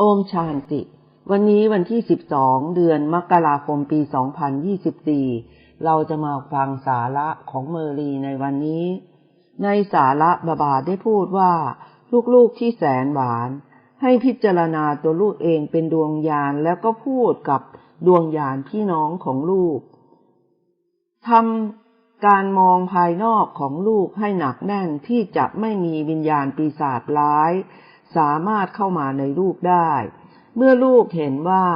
โอมชานติ วันนี้วันที่ 12 เดือนมกราคมปี 2024 เราจะมาฟังสาระของเมอรีในวันนี้ ในสาระบาบาได้พูดว่า ลูกๆที่แสนหวาน ให้พิจารณาตัวลูกเองเป็นดวงยานแล้วก็พูดกับดวงยานพี่น้องของลูกทำการมองภายนอกของลูกให้หนักแน่นที่จะไม่มีวิญญาณปีศาจร้าย สามารถเข้ามาในลูกได้ เมื่อลูกเห็นว่า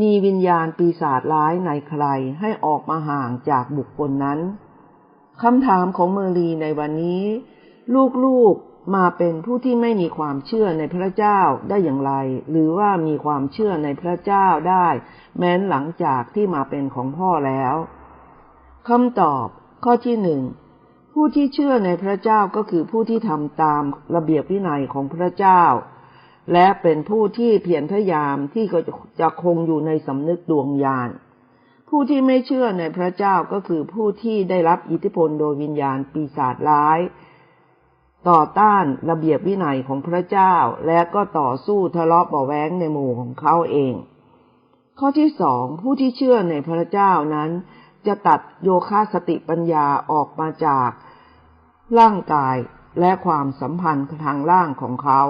มีวิญญาณปีศาจร้ายในใครให้ออกมาห่างจากบุคคลนั้นคำถามของเมอรีในวันนี้ ลูกๆมาเป็นผู้ที่ไม่มีความเชื่อในพระเจ้าได้อย่างไร หรือว่ามีความเชื่อในพระเจ้าได้ แม้นหลังจากที่มาเป็นของพ่อแล้วคำตอบข้อที่หนึ่ง ผู้ที่เชื่อในพระเจ้าก็คือผู้ที่ทำตามระเบียบวินัยของพระเจ้า และเป็นผู้ที่เพียรพยายามที่จะคงอยู่ในสำนึกดวงญาณ ผู้ที่ไม่เชื่อในพระเจ้าก็คือผู้ที่ได้รับอิทธิพลโดยวิญญาณปีศาจร้าย ต่อต้านระเบียบวินัยของพระเจ้า และก็ต่อสู้ทะเลาะเบาแว้งในหมู่ของเขาเอง ข้อที่สองผู้ที่เชื่อในพระเจ้านั้น จะตัดโยคะสติปัญญาออกมาจาก ร่างกายและความสัมพันธ์ทางร่างของเขา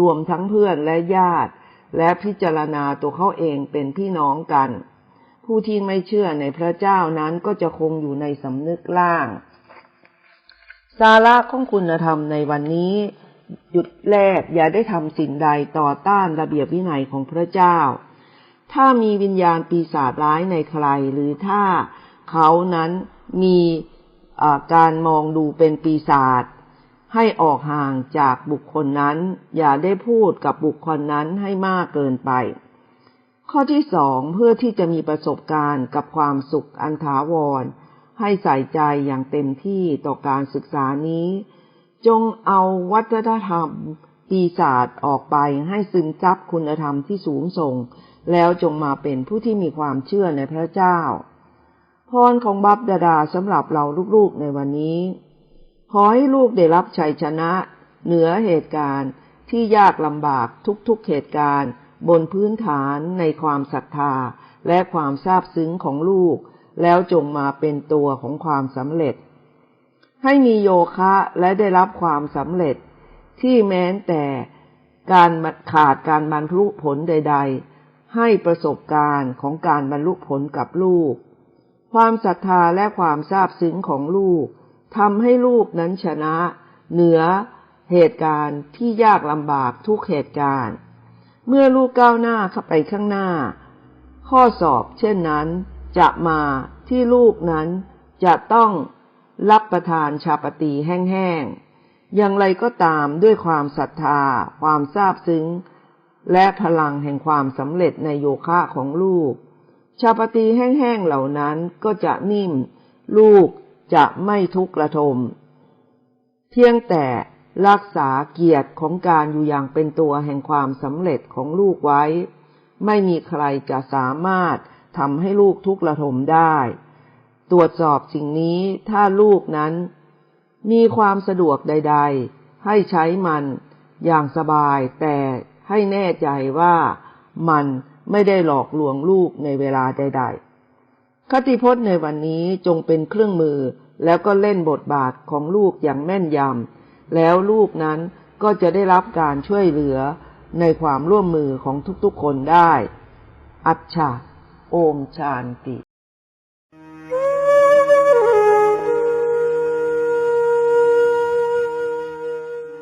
รวมทั้งเพื่อนและญาติ และพิจารณาตัวเขาเองเป็นพี่น้องกัน ผู้ที่ไม่เชื่อในพระเจ้านั้นก็จะคงอยู่ในสำนึกล่าง สาระของคุณธรรมในวันนี้ หยุดแรกอย่าได้ทำสิ่งใดต่อต้านระเบียบวินัยของพระเจ้าถ้ามีวิญญาณปีศาจร้ายในใคร หรือถ้า เขานั้นมีการมองดูเป็นปีศาจให้ออกห่างจากบุคคลนั้น อย่าได้พูดกับบุคคลนั้นให้มากเกินไป ข้อที่สองเพื่อที่จะมีประสบการณ์กับความสุขอันถาวร ให้ใส่ใจอย่างเต็มที่ต่อการศึกษานี้ จงเอาวัฒนธรรม ปีศาจออกไปให้ซึมซับคุณธรรมที่สูงส่ง แล้วจงมาเป็นผู้ที่มีความเชื่อในพระเจ้า พรของบัพดาดาสำหรับเราลูกๆในวันนี้ ขอให้ลูกได้รับชัยชนะ เหนือเหตุการณ์ที่ยากลำบากทุกๆเหตุการณ์ บนพื้นฐานในความศรัทธาและความซาบซึ้งของลูก แล้วจงมาเป็นตัวของความสำเร็จ ให้มีโยคะและได้รับความสำเร็จ ที่แม้แต่การขาดการบรรลุผลใด ๆ ให้ประสบการณ์ของการบรรลุผลกับลูก ความศรัทธาและความซาบซึ้งของลูกทำให้ลูกนั้นชนะ เหนือเหตุการณ์ที่ยากลำบากทุกเหตุการณ์ เมื่อลูกก้าวหน้าเข้าไปข้างหน้า ข้อสอบเช่นนั้นจะมาที่ลูกนั้นจะต้องรับประทานชาปตีแห้งๆ อย่างไรก็ตามด้วยความศรัทธา ความซาบซึ้ง และพลังแห่งความสำเร็จในโยคะของลูก ชาปตีแห้งๆเหล่านั้นก็จะนิ่ม ลูกจะไม่ทุกข์ระทม เพียงแต่รักษาเกียรติของการอยู่อย่างเป็นตัวแห่งความสำเร็จของลูกไว้ ไม่มีใครจะสามารถทำให้ลูกทุกข์ระทมได้ ตรวจสอบสิ่งนี้ถ้าลูกนั้น มีความสะดวกใด ๆ ให้ใช้มันอย่างสบายแต่ให้แน่ใจว่ามัน ไม่ได้หลอกลวงลูกในเวลาใดๆ คติพจน์ในวันนี้จงเป็นเครื่องมือแล้วก็เล่นบทบาทของลูกอย่างแม่นยำ แล้วลูกนั้นก็จะได้รับการช่วยเหลือในความร่วมมือของทุกๆคนได้ อัจฉาโอมชานติ